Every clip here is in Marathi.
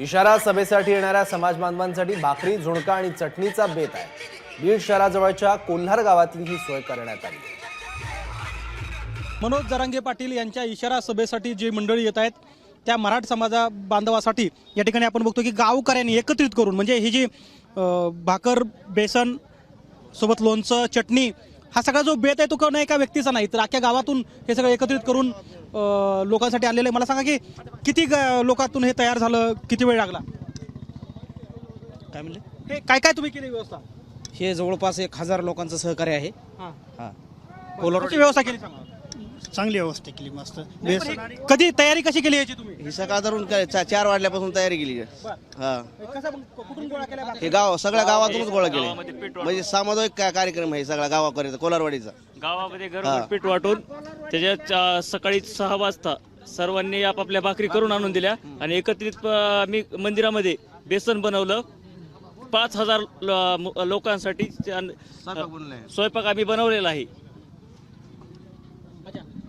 इशारा सभेसाठी येणाऱ्या समाज बांधवांसाठी भाकरी झुणका आणि चटणीचा बेत आहे. बीड शहराजवळच्या कोल्हार गावातली ही सोय करण्यात आली. मनोज जरांगे पाटील यांच्या इशारा सभेसाठी जी मंडळी येत आहेत त्या मराठ समाजा बांधवासाठी या ठिकाणी आपण बघतो की गावकऱ्यांनी एकत्रित करून म्हणजे ही जी भाकर बेसन सोबत लोणचं चटणी हा सगळा जो बेत आहे तो कोणा एका व्यक्तीचा नाही तर अख्ख्या गावातून हे सगळं एकत्रित करून लोकांसाठी आलेलं आहे. मला सांगा की किती लोकातून हे तयार झालं? किती वेळ लागला? काय म्हणले? हे काय काय तुम्ही केली व्यवस्था? हे जवळपास एक हजार लोकांचं सहकार्य आहे. हां. हा. कशी व्यवस्था केली सांगा? चांगली व्यवस्था केली मस्त. कधी तयारी कशी केली याची तुम्ही? ही सकाळ धरून काय चा- चार वाजल्यापासून तयारी केली. हा. कसं कुठून गोळा केल्या हे गाव सगळ्या गावातूनच गोळा केले. म्हणजे सामुदायिक का- कार्यक्रम आहे सगळा गावाकरीचा कोलारवाडीचा. गावामध्ये घरोघर पीठ वाटून त्याच्यात अं, सकाळी सहा वाजता सर्वांनी आपापल्या भाकरी करून आणून दिल्या आणि एकत्रित अं, आम्ही मंदिरामध्ये बेसन बनवलं. पाच हजार ल- मु- लोकांसाठी स्वयंपाक आम्ही बनवलेला आहे.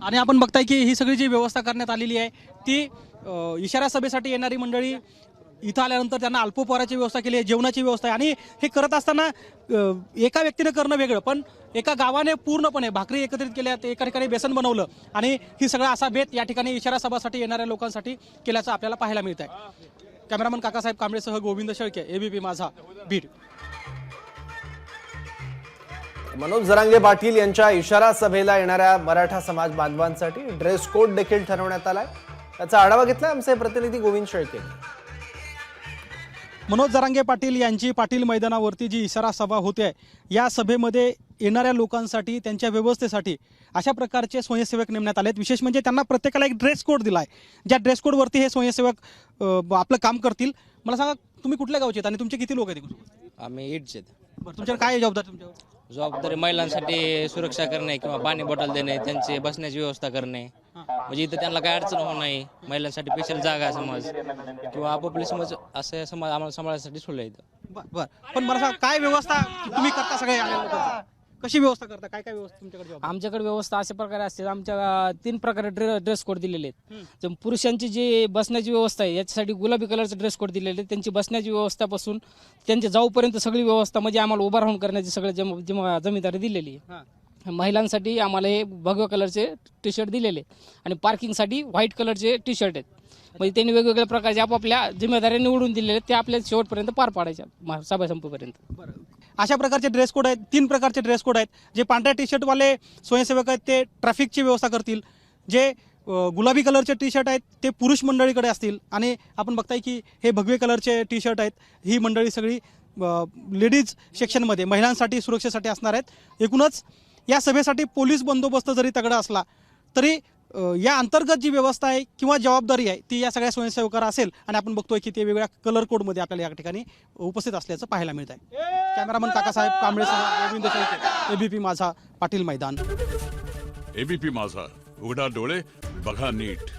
आणि आपण बघताय की ही सगळी जी व्यवस्था करण्यात आलेली आहे ती इशारा सभेसाठी येणारी मंडळी इथं आल्यानंतर त्यांना अल्पोपहाराची व्यवस्था केली आहे जेवणाची व्यवस्था आहे. आणि हे करत असताना एका व्यक्तीने करणं वेगळं पण एका गावाने पूर्णपणे भाकरी एकत्रित केल्या ते एका ठिकाणी बेसन बनवलं आणि ही सगळा असा भेद या ठिकाणी इशारा सभासाठी येणाऱ्या लोकांसाठी केल्याचं आपल्याला पाहायला मिळत आहे कॅमेरामन काकासाहेब कांबळेसह गोविंद शेळके एबीपी माझा बीड. मनोज जरांगे पाटील यांच्या इशारा सभेला येणाऱ्या मराठा समाज बांधवांसाठी ड्रेस कोड देखील ठरवण्यात आलाय. त्याचा आढावा घेतलाय आमचे प्रतिनिधी गोविंद शेळके. मनोज जरांगे पाटील यांची पाटील मैदानावरती जी इशारा सभा होते या सभेमध्ये येणाऱ्या लोकांसाठी त्यांच्या व्यवस्थेसाठी अशा प्रकारचे स्वयंसेवक नेमण्यात आले आहेत विशेष म्हणजे त्यांना प्रत्येकाला एक ड्रेस कोड दिला आहे ज्या ड्रेस कोडवरती हे स्वयंसेवक आपलं काम करतील. मला सांगा तुम्ही कुठल्या गावचे आहेत आणि तुमचे किती लोक आहेत? आम्ही इटचे बरं तुमच्यावर काय जबाबदारी तुमच्यावर? जबाबदारी महिलांसाठी सुरक्षा करणे किंवा पाणी बॉटल देणे त्यांची बसण्याची व्यवस्था करणे. म्हणजे इथं त्यांना काय अडचण होऊ नये. महिलांसाठी स्पेशल जागा आहे समाज. किंवा आपापले समाज असे समाज आम्हाला सांभाळण्यासाठी सोडलं इथं. बरं. पण मला सांगा काय व्यवस्था तुम्ही करता सगळे? कशी व्यवस्था करता? काय काय व्यवस्था तुमच्याकडे? आमच्याकडे व्यवस्था अशा प्रकारे असते. आमच्या अं, तीन प्रकारे ड्रे ड्रेस कोड दिलेले आहेत. तर पुरुषांची जी बसण्याची व्यवस्था आहे याच्यासाठी गुलाबी कलरचे ड्रेस कोड दिलेले आहेत. त्यांची बसण्याची व्यवस्थापासून त्यांच्या जाऊपर्यंत सगळी व्यवस्था म्हणजे आम्हाला उभा राहून करण्याची सगळं जम जम- जमीनदारी दिलेली आहे. हां. महिलांसाठी आम्हाला हे भगव्या कलरचे टी शर्ट दिलेले. आणि पार्किंगसाठी व्हाईट कलरचे टी शर्ट आहेत. म्हणजे त्यांनी वेगवेगळ्या प्रकारचे आपापल्या जिम्मेदाऱ्या निवडून दिलेल्या आहेत. ते आपल्या शेवटपर्यंत पार पाडायच्या म- सभा संपेपर्यंत अशा प्रकारचे ड्रेस कोड आहेत तीन प्रकारचे ड्रेस कोड आहेत. जे पांढऱ्या टी शर्टवाले स्वयंसेवक आहेत ते ट्रॅफिकची व्यवस्था करतील. जे गुलाबी कलरचे टी शर्ट आहेत ते पुरुष मंडळीकडे असतील. आणि आपण बघताय की हे भगवे कलरचे टी शर्ट आहेत. ही मंडळी सगळी लेडीज सेक्शनमध्ये महिलांसाठी सुरक्षेसाठी असणार आहेत. एकूणच या सभेसाठी पोलीस बंदोबस्त जरी तगडा असला तरी या अंतर्गत जी व्यवस्था आहे किंवा जबाबदारी आहे ती या सगळ्या स्वयंसेवकांना असेल. आणि आपण बघतोय की ते वेगवेगळ्या कलर कोडमध्ये आपल्याला या ठिकाणी उपस्थित असल्याचं पाहायला मिळत आहे कॅमेरामन काकासाहेब कांबळेसह गोविंद शेळके एबीपी माझा पाटील मैदान. एबीपी माझा उघडा डोळे बघा नीट.